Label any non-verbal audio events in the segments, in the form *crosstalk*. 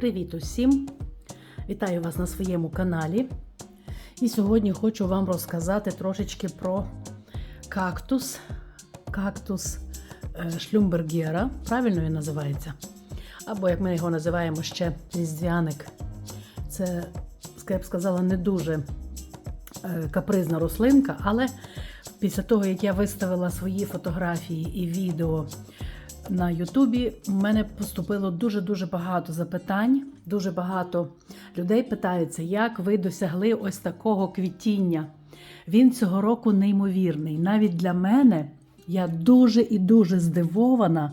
Привіт усім! Вітаю вас на своєму каналі. І сьогодні хочу вам розказати трошечки про кактус. Кактус е, шлюмбергера. Правильно він називається? Або, як ми його називаємо ще різдвяник. Це, я б сказала, не дуже е, капризна рослинка, але після того, як я виставила свої фотографії і відео на Ютубі, у мене поступило дуже-дуже багато запитань. Дуже багато людей питаються, як ви досягли ось такого квітіння. Він цього року неймовірний. Навіть для мене я дуже і дуже здивована,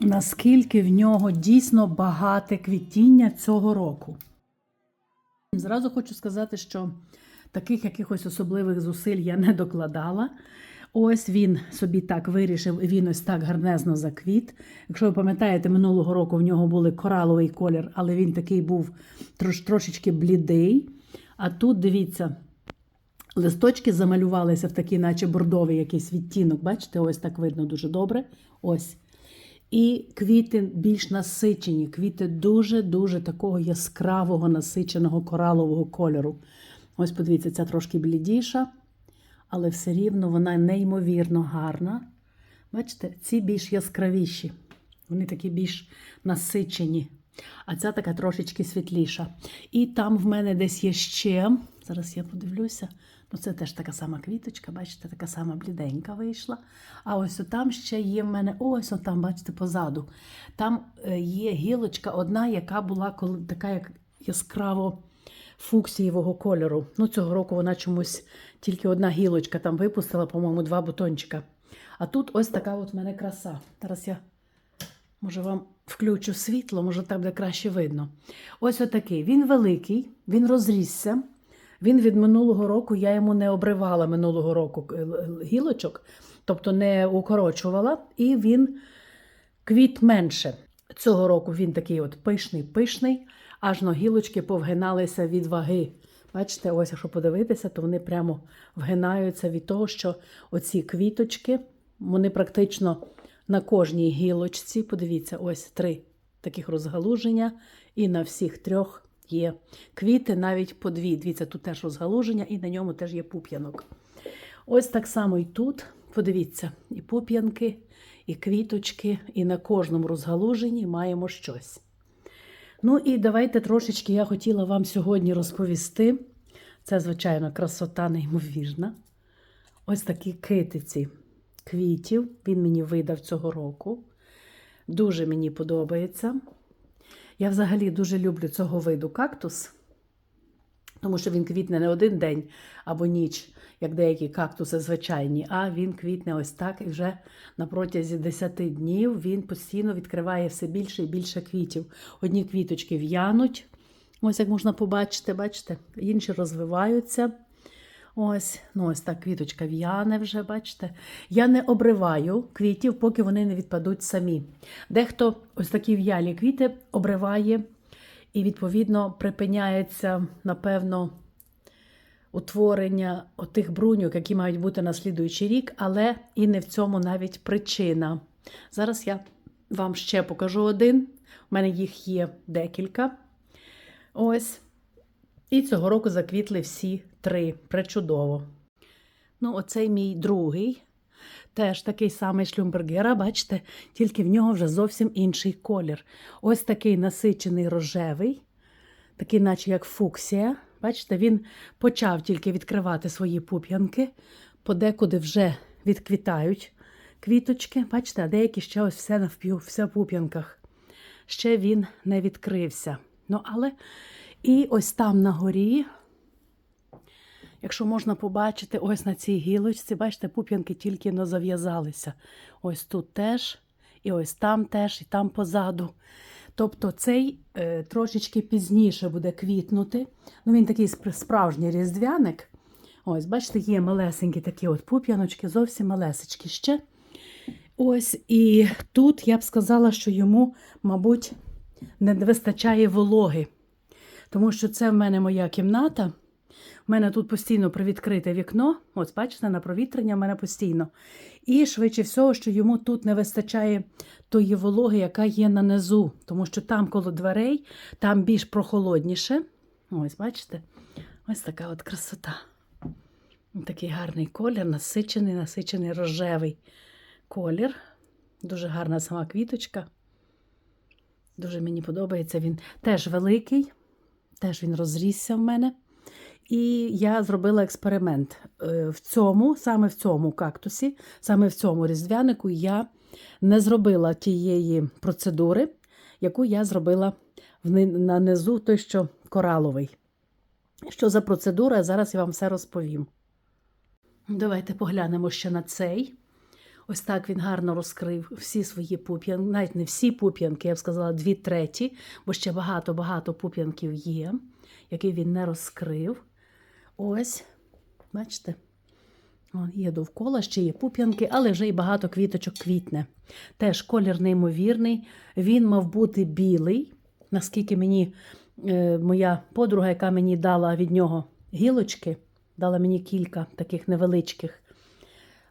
наскільки в нього дійсно багате квітіння цього року. Зразу хочу сказати, що таких якихось особливих зусиль я не докладала. Ось він собі так вирішив, він ось так гарнезно заквіт. Якщо ви пам'ятаєте, минулого року в нього були кораловий колір, але він такий був трош, трошечки блідий. А тут, дивіться, листочки замалювалися в такий, наче бордовий якийсь відтінок. Бачите, ось так видно дуже добре. Ось. І квіти більш насичені, квіти дуже-дуже такого яскравого насиченого коралового кольору. Ось, подивіться, ця трошки блідіша, але все рівно вона неймовірно гарна. Бачите, ці більш яскравіші, вони такі більш насичені. А ця така трошечки світліша. І там в мене десь є ще. Зараз я подивлюся. Ну, це теж така сама квіточка, бачите, така сама бліденька вийшла. А ось там ще є в мене, ось там, бачите, позаду. Там е, є гілочка одна, яка була коли така як яскраво фуксієвого кольору. Ну, цього року вона чомусь тільки одна гілочка там випустила, по-моєму, два бутончика. А тут ось така от в мене краса. Зараз я, може, вам включу світло, може, так буде краще видно. Ось отакий. Він великий, він розрісся. Він від минулого року, я йому не обривала минулого року е, гілочок, тобто не укорочувала, і він квіт менше. Цього року він такий от пишний-пишний, аж но гілочки повгиналися від ваги. Бачите, ось, якщо подивитися, то вони прямо вгинаються від того, що оці квіточки, вони практично на кожній гілочці, подивіться, ось три таких розгалуження, і на всіх трьох є квіти, навіть по дві. Дивіться, тут теж розгалуження, і на ньому теж є пуп'янок. Ось так само і тут, подивіться, і пуп'янки, і квіточки, і на кожному розгалуженні маємо щось. Ну і давайте трошечки я хотіла вам сьогодні розповісти. Це, звичайно, красота неймовірна. Ось такі китиці квітів. Він мені видав цього року. Дуже мені подобається. Я взагалі дуже люблю цього виду кактус, тому що він квітне не один день або ніч, як деякі кактуси звичайні, а він квітне ось так і вже на протязі 10 днів він постійно відкриває все більше і більше квітів. Одні квіточки в'януть, ось як можна побачити, бачите, інші розвиваються. Ось, ну ось так квіточка в'яне вже, бачите. Я не обриваю квітів, поки вони не відпадуть самі. Дехто ось такі в'ялі квіти обриває і, відповідно, припиняється, напевно, утворення отих бруньок, які мають бути на слідуючий рік, але і не в цьому навіть причина. Зараз я вам ще покажу один. У мене їх є декілька. Ось. І цього року заквітли всі три. Пречудово. Ну, оцей мій другий. Теж такий самий шлюмбергера, бачите, тільки в нього вже зовсім інший колір. Ось такий насичений рожевий, такий, наче як фуксія. Бачите, він почав тільки відкривати свої пуп'янки, подекуди вже відквітають квіточки. Бачите, а деякі ще ось все навпів, все в пуп'янках. Ще він не відкрився. Ну, але і ось там на горі, якщо можна побачити, ось на цій гілочці, бачите, пуп'янки тільки но зав'язалися. Ось тут теж, і ось там теж, і там позаду. Тобто цей е, трошечки пізніше буде квітнути. Ну, Він такий справжній різдвяник. Ось, бачите, є малесенькі такі от пуп'яночки, зовсім малесечкі ще. Ось, і тут я б сказала, що йому, мабуть, не вистачає вологи. Тому що це в мене моя кімната. У мене тут постійно привідкрите вікно. Ось, бачите, на провітрення в мене постійно. І швидше всього, що йому тут не вистачає тої вологи, яка є на низу, тому що там коло дверей, там більш прохолодніше. Ось, бачите? Ось така от красота. Такий гарний колір, насичений, насичений рожевий колір. Дуже гарна сама квіточка. Дуже мені подобається він. Теж великий, теж він розрісся в мене. І я зробила експеримент. Е, В цьому, саме в цьому кактусі, саме в цьому різдвянику я не зробила тієї процедури, яку я зробила на низу, той, що кораловий. Що за процедура, зараз я вам все розповім. Давайте поглянемо ще на цей. Ось так він гарно розкрив всі свої пуп'янки, навіть не всі пуп'янки, я б сказала, дві треті, бо ще багато-багато пуп'янків є, які він не розкрив. Ось, бачите, О, є довкола, ще є пуп'янки, але вже й багато квіточок квітне. Теж колір неймовірний. Він мав бути білий, наскільки мені е, моя подруга, яка мені дала від нього гілочки, дала мені кілька таких невеличких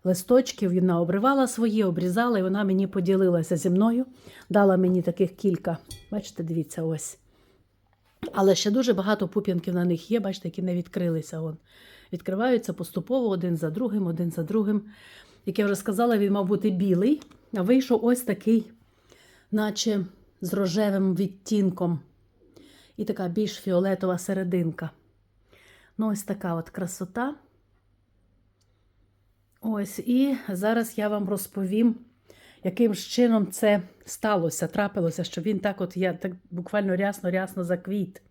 листочків. Вона обривала свої, обрізала, і вона мені поділилася зі мною. Дала мені таких кілька. Бачите, дивіться, ось. Але ще дуже багато пуп'янків на них є, бачите, які не відкрилися. Вон. Відкриваються поступово один за другим, один за другим. Як я вже сказала, він мав бути білий, а вийшов ось такий, наче з рожевим відтінком. І така більш фіолетова серединка. Ну, ось така от красота. Ось, і зараз я вам розповім, яким чином це сталося, трапилося, що він так от я так буквально рясно-рясно заквіт.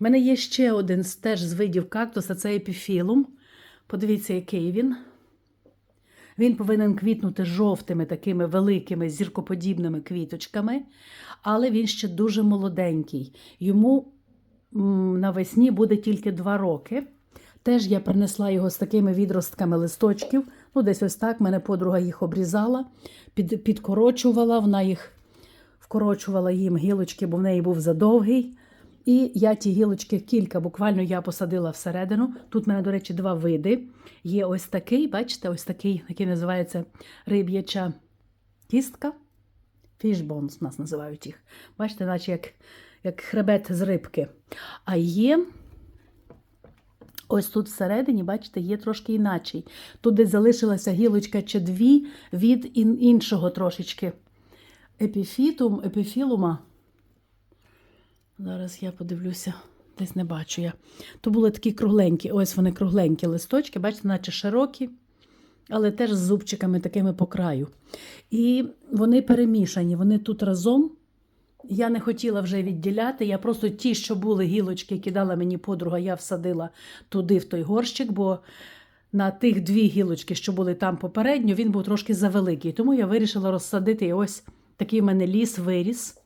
У мене є ще один теж з видів кактуса, це епіфілум. Подивіться, який він. Він повинен квітнути жовтими такими великими зіркоподібними квіточками, але він ще дуже молоденький. Йому навесні буде тільки два роки. Теж я принесла його з такими відростками листочків. Ну, десь ось так. Мене подруга їх обрізала, під, підкорочувала, вона їх вкорочувала їм гілочки, бо в неї був задовгий. І я ті гілочки кілька, буквально я посадила всередину. Тут в мене, до речі, два види. Є ось такий, бачите, ось такий, який називається риб'яча кістка. Фішбонс нас називають їх. Бачите, наче як, як хребет з рибки. А є ось тут всередині, бачите, є трошки іначий. Тут десь залишилася гілочка чи дві від іншого трошечки епіфітум, епіфілума. Зараз я подивлюся, десь не бачу я. То були такі кругленькі, ось вони кругленькі листочки, бачите, наче широкі, але теж з зубчиками такими по краю. І вони перемішані, вони тут разом. Я не хотіла вже відділяти. Я просто ті, що були гілочки, які дала мені подруга, я всадила туди, в той горщик, бо на тих дві гілочки, що були там попередньо, він був трошки завеликий. Тому я вирішила розсадити і ось такий в мене ліс виріс.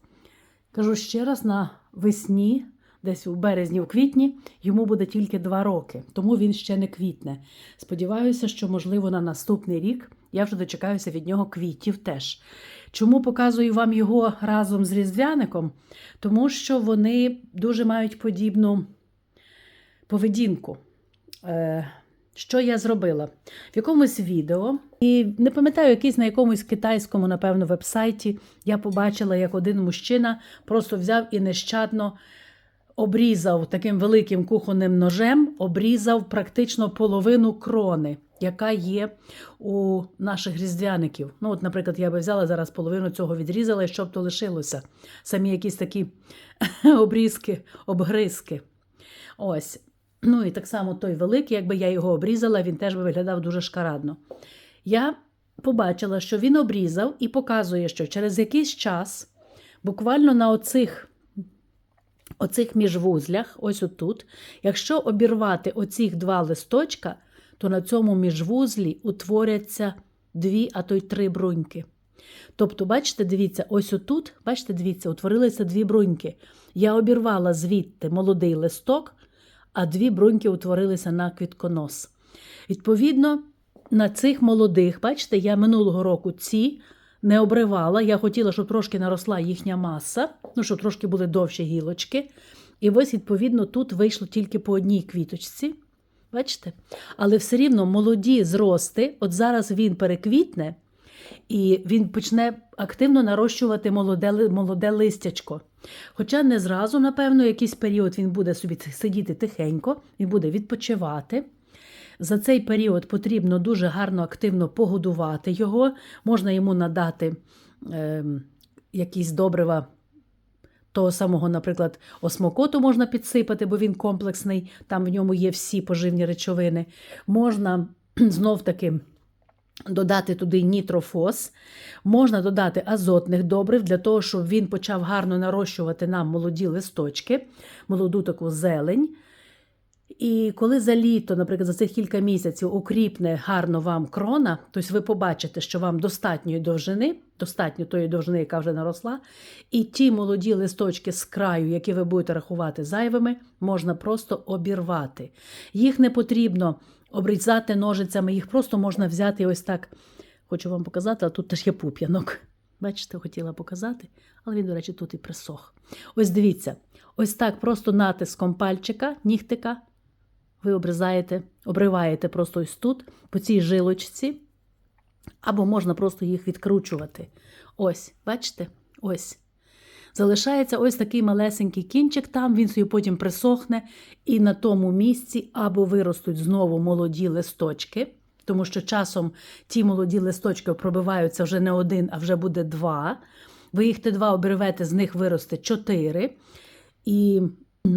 Кажу ще раз, на весні, десь у березні, у квітні, йому буде тільки два роки, тому він ще не квітне. Сподіваюся, що, можливо, на наступний рік я вже дочекаюся від нього квітів теж. Чому показую вам його разом з різдвяником? Тому що вони дуже мають подібну поведінку. Е, що я зробила? В якомусь відео, і не пам'ятаю, якийсь на якомусь китайському, напевно, вебсайті, я побачила, як один мужчина просто взяв і нещадно обрізав таким великим кухонним ножем, обрізав практично половину крони, яка є у наших різдвяників. Ну, от, наприклад, я би взяла зараз половину цього відрізала, і щоб то лишилося. Самі якісь такі *laughs* обрізки, обгризки. Ось. Ну і так само той великий, якби я його обрізала, він теж би виглядав дуже шкарадно. Я побачила, що він обрізав і показує, що через якийсь час, буквально на оцих, оцих міжвузлях, ось отут, якщо обірвати оцих два листочка, то на цьому міжвузлі утворяться дві, а то й три бруньки. Тобто, бачите, дивіться, ось отут, бачите, дивіться, утворилися дві бруньки. Я обірвала звідти молодий листок, а дві бруньки утворилися на квітконос. Відповідно, на цих молодих, бачите, я минулого року ці не обривала. Я хотіла, щоб трошки наросла їхня маса, ну, щоб трошки були довші гілочки. І ось, відповідно, тут вийшло тільки по одній квіточці. Бачите? Але все рівно молоді зрости, от зараз він переквітне, і він почне активно нарощувати молоде, молоде листячко. Хоча не зразу, напевно, якийсь період він буде собі сидіти тихенько, він буде відпочивати. За цей період потрібно дуже гарно активно погодувати його. Можна йому надати е, якісь добрива того самого, наприклад, осмокоту можна підсипати, бо він комплексний, там в ньому є всі поживні речовини. Можна *clears throat* знов таки додати туди нітрофос, можна додати азотних добрив для того, щоб він почав гарно нарощувати нам молоді листочки, молоду таку зелень. І коли за літо, наприклад, за цих кілька місяців укріпне гарно вам крона, тобто ви побачите, що вам достатньої довжини, достатньо тої довжини, яка вже наросла, і ті молоді листочки з краю, які ви будете рахувати зайвими, можна просто обірвати. Їх не потрібно обрізати ножицями, їх просто можна взяти ось так. Хочу вам показати, а тут теж є пуп'янок. Бачите, хотіла показати, але він, до речі, тут і присох. Ось дивіться, ось так просто натиском пальчика, нігтика, ви обрізаєте, обриваєте просто ось тут, по цій жилочці, або можна просто їх відкручувати. Ось, бачите? Ось. Залишається ось такий малесенький кінчик там, він собі потім присохне, і на тому місці або виростуть знову молоді листочки, тому що часом ті молоді листочки пробиваються вже не один, а вже буде два. Ви їх те два обірвете, з них виросте чотири. І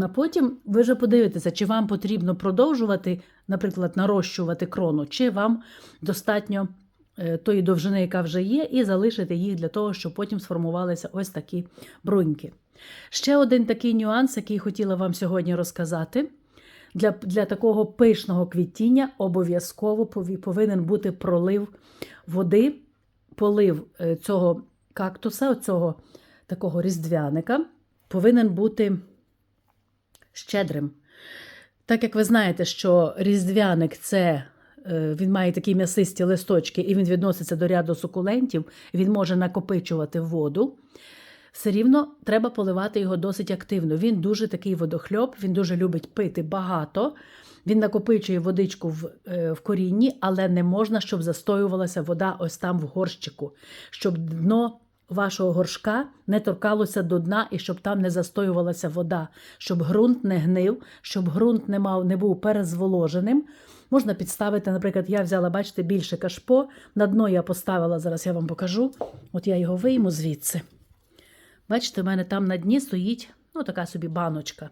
а потім ви вже подивитеся, чи вам потрібно продовжувати, наприклад, нарощувати крону, чи вам достатньо е, тої довжини, яка вже є, і залишити їх для того, щоб потім сформувалися ось такі бруньки. Ще один такий нюанс, який хотіла вам сьогодні розказати. Для, для такого пишного квітіння обов'язково повинен бути пролив води, полив е, цього кактуса, цього такого різдвяника, повинен бути щедрим. Так як ви знаєте, що різдвяник це е, він має такі м'ясисті листочки, і він відноситься до ряду сукулентів, він може накопичувати воду. Все рівно треба поливати його досить активно. Він дуже такий водохльоп, він дуже любить пити багато. Він накопичує водичку в, е, в корінні, але не можна, щоб застоювалася вода ось там в горщику, щоб дно вашого горшка не торкалося до дна і щоб там не застоювалася вода, щоб ґрунт не гнив, щоб ґрунт не, мав, не був перезволоженим. Можна підставити, наприклад, я взяла, бачите, більше кашпо. На дно я поставила, зараз я вам покажу. От я його вийму звідси. Бачите, в мене там на дні стоїть ну, така собі баночка.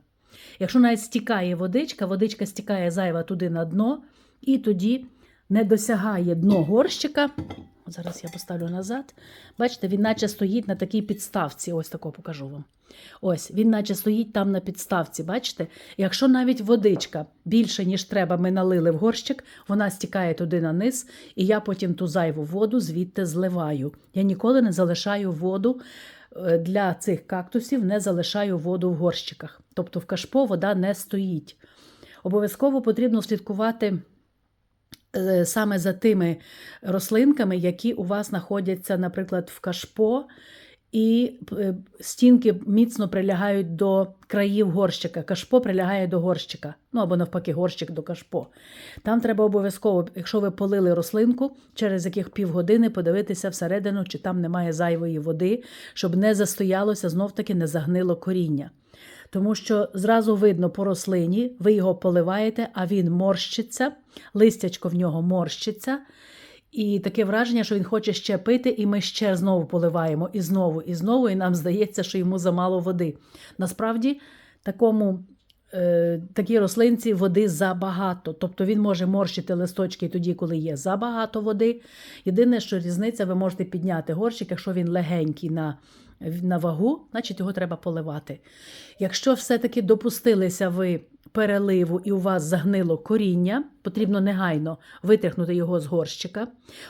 Якщо навіть стікає водичка, водичка стікає зайва туди на дно, і тоді не досягає дно горщика. Зараз я поставлю назад. Бачите, він наче стоїть на такій підставці. Ось тако покажу вам. Ось, він наче стоїть там на підставці. Бачите? Якщо навіть водичка більше, ніж треба, ми налили в горщик, вона стікає туди на низ, і я потім ту зайву воду звідти зливаю. Я ніколи не залишаю воду е, для цих кактусів, не залишаю воду в горщиках. Тобто в кашпо вода не стоїть. Обов'язково потрібно слідкувати саме за тими рослинками, які у вас знаходяться, наприклад, в кашпо, і е, стінки міцно прилягають до країв горщика. Кашпо прилягає до горщика. Ну або навпаки, горщик до кашпо. Там треба обов'язково, якщо ви полили рослинку, через яких півгодини подивитися всередину, чи там немає зайвої води, щоб не застоялося, знов-таки не загнило коріння. Тому що зразу видно по рослині, ви його поливаєте, а він морщиться, листячко в нього морщиться. І таке враження, що він хоче ще пити, і ми ще знову поливаємо і знову, і знову, і нам здається, що йому замало води. Насправді, такому, такій рослинці води забагато. Тобто він може морщити листочки тоді, коли є забагато води. Єдине, що різниця, ви можете підняти горщик, якщо він легенький на, на вагу, значить його треба поливати. Якщо все-таки допустилися ви переливу і у вас загнило коріння, потрібно негайно витряхнути його з горщика,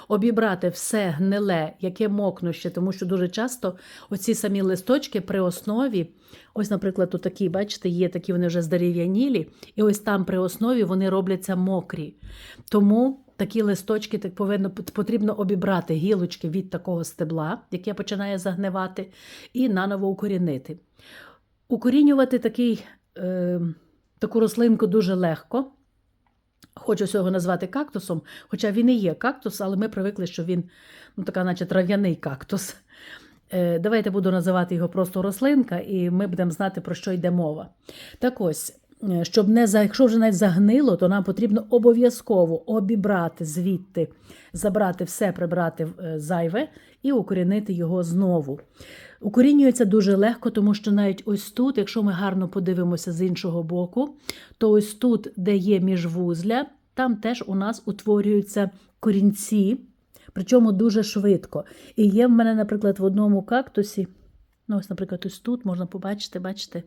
обібрати все гниле, яке мокнуще, тому що дуже часто оці самі листочки при основі, ось, наприклад, тут такі, бачите, є такі вони вже здерев'янілі, і ось там при основі вони робляться мокрі. Тому такі листочки так повинно, потрібно обібрати гілочки від такого стебла, яке починає загнивати, і наново укорінити. Укорінювати такий, е, таку рослинку дуже легко. Хочу його назвати кактусом, хоча він і є кактус, але ми привикли, що він ну, така, наче трав'яний кактус. Е, Давайте буду називати його просто рослинка, і ми будемо знати, про що йде мова. Так ось, е, щоб не за, якщо вже навіть загнило, то нам потрібно обов'язково обібрати звідти, забрати все, прибрати е, зайве і укорінити його знову. Укорінюється дуже легко, тому що навіть ось тут, якщо ми гарно подивимося з іншого боку, то ось тут, де є міжвузля, там теж у нас утворюються корінці, причому дуже швидко. І є в мене, наприклад, в одному кактусі, ну ось, наприклад, ось тут можна побачити, бачите,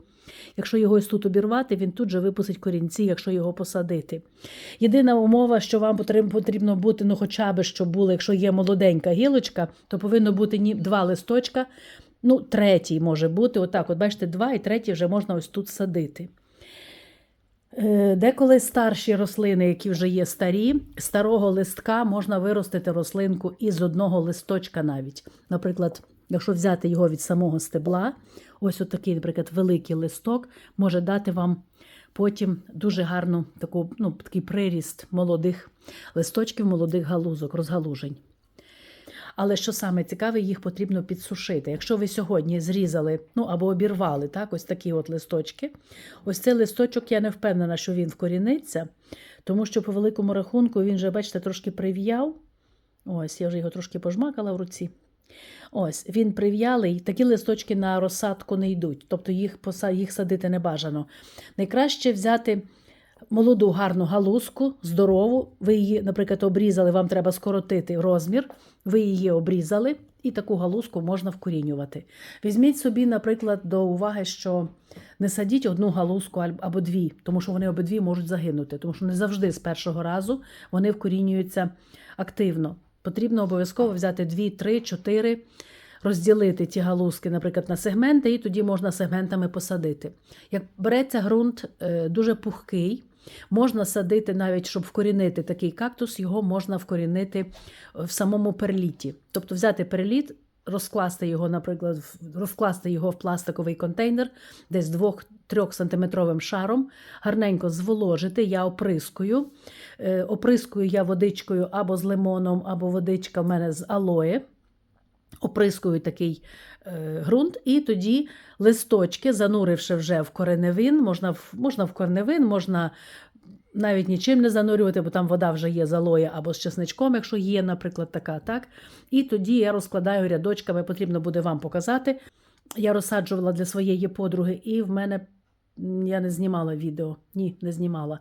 якщо його ось тут обірвати, він тут же випустить корінці, якщо його посадити. Єдина умова, що вам потрібно бути, ну хоча б щоб було, якщо є молоденька гілочка, то повинно бути два листочка. Ну, третій може бути. Отак, от бачите, два і третій вже можна ось тут садити. Е, Деколи старші рослини, які вже є старі, старого листка можна виростити рослинку із одного листочка навіть. Наприклад, якщо взяти його від самого стебла, ось отакий, наприклад, великий листок може дати вам потім дуже гарну таку, ну, такий приріст молодих листочків, молодих галузок, розгалужень. Але що саме цікаве, їх потрібно підсушити. Якщо ви сьогодні зрізали, ну або обірвали так, ось такі от листочки, ось цей листочок, я не впевнена, що він вкоріниться, тому що по великому рахунку він вже, бачите, трошки прив'яв. Ось, я вже його трошки пожмакала в руці. Ось, він прив'ялий, такі листочки на розсадку не йдуть, тобто їх, поса- їх садити не бажано. Найкраще взяти молоду гарну галузку, здорову. Ви її, наприклад, обрізали, вам треба скоротити розмір, ви її обрізали, і таку галузку можна вкорінювати. Візьміть собі, наприклад, до уваги, що не садіть одну галузку або дві, тому що вони обидві можуть загинути, тому що не завжди з першого разу вони вкорінюються активно. Потрібно обов'язково взяти дві, три, чотири, розділити ті галузки, наприклад, на сегменти, і тоді можна сегментами посадити. Як береться ґрунт е, дуже пухкий, можна садити навіть, щоб вкорінити такий кактус, його можна вкорінити в самому перліті. Тобто взяти перліт, розкласти його, наприклад, розкласти його в пластиковий контейнер десь 2-3 сантиметровим шаром, гарненько зволожити, я оприскую. Е, Оприскую я водичкою або з лимоном, або водичка в мене з алоє. Оприскую такий е, ґрунт, і тоді листочки, зануривши вже в кореневин, можна в, можна в кореневин, можна навіть нічим не занурювати, бо там вода вже є з або з чесничком, якщо є, наприклад, така, так. І тоді я розкладаю рядочками, потрібно буде вам показати. Я розсаджувала для своєї подруги, і в мене я не знімала відео. Ні, не знімала.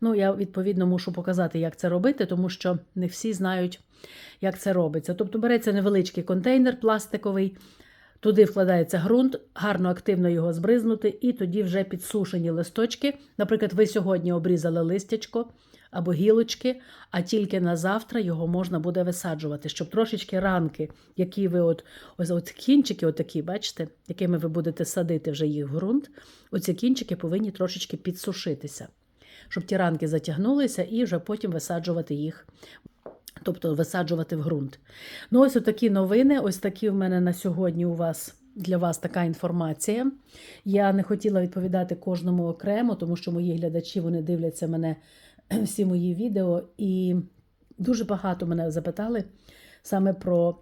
Ну, я відповідно мушу показати, як це робити, тому що не всі знають, як це робиться. Тобто береться невеличкий контейнер пластиковий, туди вкладається ґрунт, гарно активно його збризнути, і тоді вже підсушені листочки. Наприклад, ви сьогодні обрізали листячко або гілочки, а тільки на завтра його можна буде висаджувати, щоб трошечки ранки, які ви от ось от кінчики, отакі, бачите, якими ви будете садити вже їх в ґрунт, оці кінчики повинні трошечки підсушитися, щоб ті ранки затягнулися і вже потім висаджувати їх тобто висаджувати в ґрунт. Ну, ось такі новини. Ось такі в мене на сьогодні у вас. Для вас така інформація. Я не хотіла відповідати кожному окремо, тому що мої глядачі вони дивляться мене *clears throat* всі мої відео, і дуже багато мене запитали саме про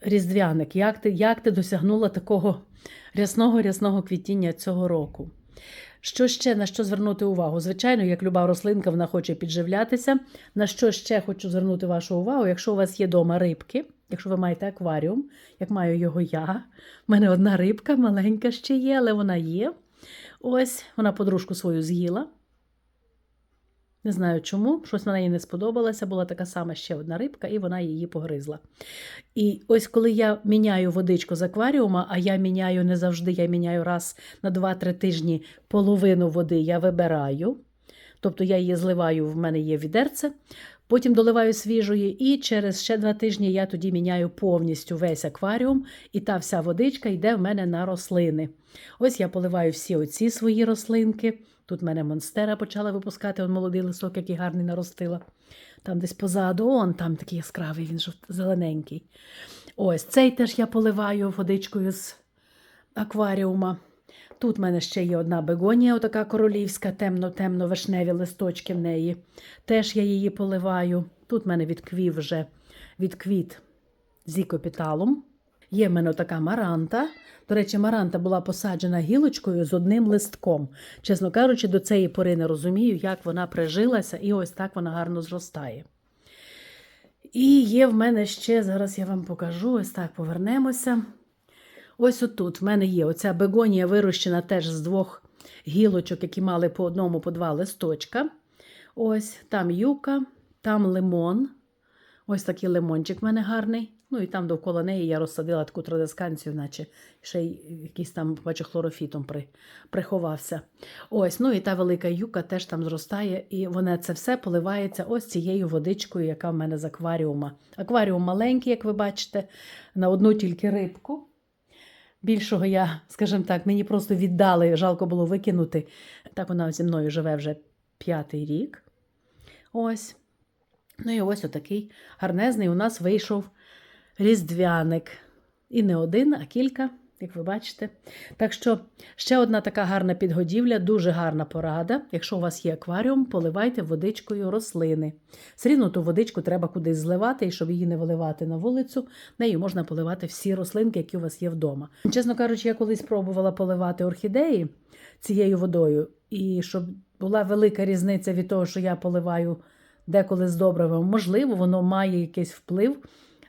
різдвяник. Як ти, як ти досягнула такого рясного рясного квітіння цього року? Що ще на що звернути увагу? Звичайно, як люба рослинка, вона хоче підживлятися. На що ще хочу звернути вашу увагу? Якщо у вас є вдома рибки, якщо ви маєте акваріум, як маю його я, в мене одна рибка маленька ще є, але вона є. Ось вона подружку свою з'їла. Не знаю чому, щось на неї не сподобалося, була така сама ще одна рибка, і вона її погризла. І ось коли я міняю водичку з акваріума, а я міняю не завжди, я міняю раз на 2-3 тижні половину води я вибираю. Тобто я її зливаю, в мене є відерце, потім доливаю свіжої, і через ще два тижні я тоді міняю повністю весь акваріум, і та вся водичка йде в мене на рослини. Ось я поливаю всі оці свої рослинки. Тут мене монстера почала випускати, он молодий листок, який гарний наростила. Там десь позаду, он там такий яскравий, він зелененький. Ось цей теж я поливаю водичкою з акваріума. Тут в мене ще є одна бегонія, отака королівська, темно-темно вишневі листочки в неї. Теж я її поливаю. Тут в мене відквів вже відквіт з ікопіталом. Є в мене така маранта. До речі, маранта була посаджена гілочкою з одним листком. Чесно кажучи, до цієї пори не розумію, як вона прижилася, і ось так вона гарно зростає. І є в мене ще, зараз я вам покажу, ось так повернемося. Ось отут в мене є оця бегонія вирощена теж з двох гілочок, які мали по одному, по два листочка. Ось там юка, там лимон. Ось такий лимончик в мене гарний. Ну і там довкола неї я розсадила таку традисканцію, наче ще й якийсь там, бачу, хлорофітом при, приховався. Ось, ну і та велика юка теж там зростає, і вона це все поливається ось цією водичкою, яка в мене з акваріума. Акваріум маленький, як ви бачите, на одну тільки рибку. Більшого я, скажімо так, мені просто віддали, жалко було викинути. Так вона зі мною живе вже п'ятий рік. Ось. Ну і ось отакий гарнезний у нас вийшов різдвяник. І не один, а кілька, як ви бачите. Так що ще одна така гарна підгодівля, дуже гарна порада. Якщо у вас є акваріум, поливайте водичкою рослини. Все рівно ту водичку треба кудись зливати, і щоб її не виливати на вулицю, нею можна поливати всі рослинки, які у вас є вдома. Чесно кажучи, я колись пробувала поливати орхідеї цією водою, і щоб була велика різниця від того, що я поливаю деколи з добривом. Можливо, воно має якийсь вплив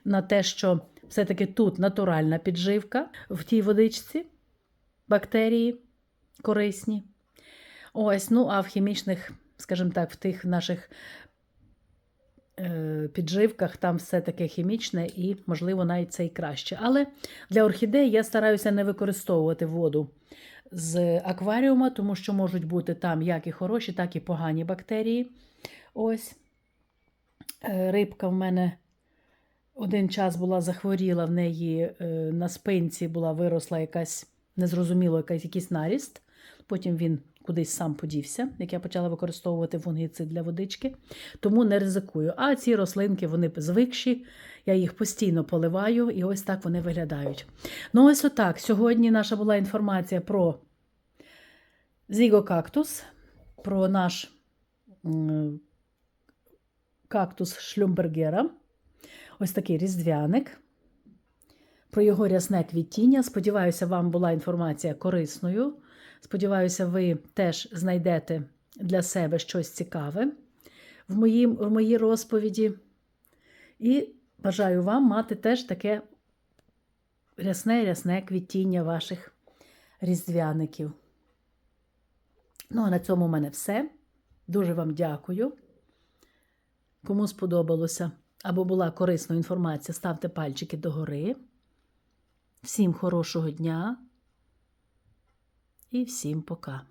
на те, що все-таки тут натуральна підживка в тій водичці, бактерії корисні. Ось, ну, а в хімічних, скажімо так, в тих наших е, підживках там все таке хімічне і, можливо, навіть це і краще. Але для орхідей я стараюся не використовувати воду з акваріума, тому що можуть бути там як і хороші, так і погані бактерії. Ось Е, рибка в мене один час була захворіла, в неї е, на спинці була виросла якась, незрозуміло, якийсь наріст. Потім він кудись сам подівся, як я почала використовувати фунгіцид для водички, тому не ризикую. А ці рослинки вони звикші, я їх постійно поливаю, і ось так вони виглядають. Ну, ось отак. Сьогодні наша була інформація про зігокактус, про наш кактус шлюмбергера. Ось такий різдвяник. Про його рясне квітіння. Сподіваюся, вам була інформація корисною. Сподіваюся, ви теж знайдете для себе щось цікаве в моїй, в моїй розповіді. І бажаю вам мати теж таке рясне-рясне квітіння ваших різдвяників. Ну, а на цьому в мене все. Дуже вам дякую. Кому сподобалося або була корисна інформація, ставте пальчики догори. Всім хорошого дня і всім пока.